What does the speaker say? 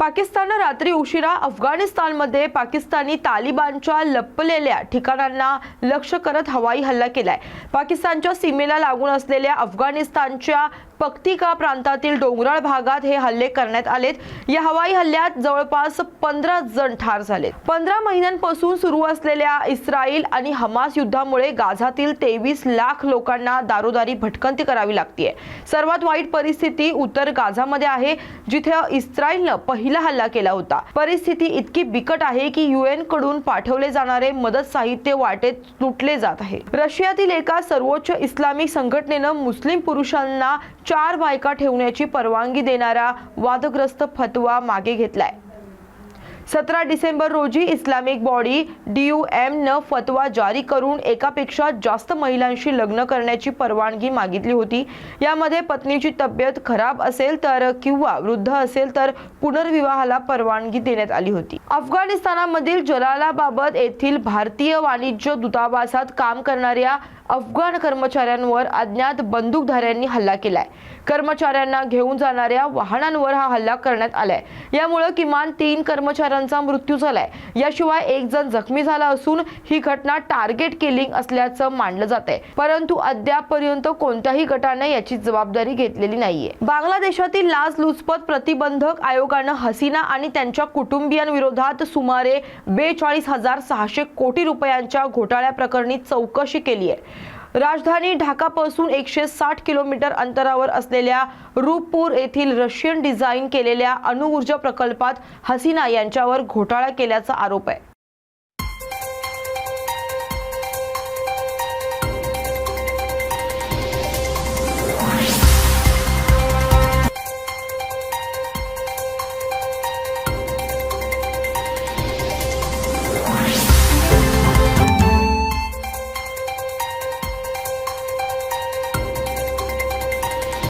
पाकिस्ताननं रात्री उशिरा अफगाणिस्तानमध्ये पाकिस्तानी तालिबानच्या लपलेल्या ठिकाणांना लक्ष करत हवाई हल्ला केलाय. पाकिस्तानच्या सीमेला लागून असलेल्या अफगाणिस्तानच्या पक्तिका प्रांतातील डोंगराळ भागात हे हल्ले करण्यात आलेत. या हवाई हल्ल्यात जवळपास पंधरा जण ठार झालेत. पंधरा महिन्यांपासून सुरू असलेल्या इस्रायल आणि हमास युद्धामुळे गाझातील तेवीस लाख लोकांना दारोदारी भटकंती करावी लागतीये. सर्वात वाईट परिस्थिती उत्तर गाझामध्ये आहे जिथे इस्रायलनं पहिला हल्ला केला होता. परिस्थिती इतकी बिकट आहे की युएनकडून पाठवले जाणारे मदत साहित्य वाटेत तुटले जात आहे. रशियातील एका सर्वोच्च इस्लामिक संघटनेनं मुस्लिम पुरुषांना चार बायका ठेवण्याची परवानगी देणारा वादग्रस्त फतवा मागे घेतलाय. सतरा डिसेंबर रोजी इस्लामिक बॉडी डीयूएम न फतवा जारी करून एकापेक्षा जास्त महिलांशी लग्न करण्याची परवानगी मागितली होती. यामध्ये पत्नीची तब्येत खराब असेल तर किंवा वृद्ध असेल तर पुनर्विवाहाला परवानगी देण्यात आली होती. अफगाणिस्तानामधील जलालाबाबत येथील भारतीय वाणिज्य दूतावासात काम करणाऱ्या अफगाण कर्मचाऱ्यांवर अज्ञात बंदूकधाऱ्यांनी हल्ला केलाय. कर्मचाऱ्यांना घेऊन जाणाऱ्या वाहनांवर हा हल्ला करण्यात आलाय. यामुळे किमान तीन जणांचा मृत्यू झालाय. याशिवाय एक जण जखमी झाला असून ही घटना टार्गेट किलिंग असल्याचं मानलं जात आहे परंतु अद्यापपर्यंत कोणत्याही गटाने याची जबाबदारी घेतलेली नाहीये. बांगलादेशातील लाचलुचपत प्रतिबंधक आयोगानं हसीना आणि त्यांच्या कुटुंबियांविरोधात सुमारे बेचाळीस हजार सहाशे कोटी रुपयांच्या घोटाळ्या प्रकरणी चौकशी केली आहे राजधानी ढाकापासून एकशे साठ किलोमीटर अंतरावर असलेल्या रूपपूर येथील रशियन डिझाईन केलेल्या अणुऊर्जा प्रकल्पात हसीना यांच्यावर घोटाळा केल्याचा आरोप आहे.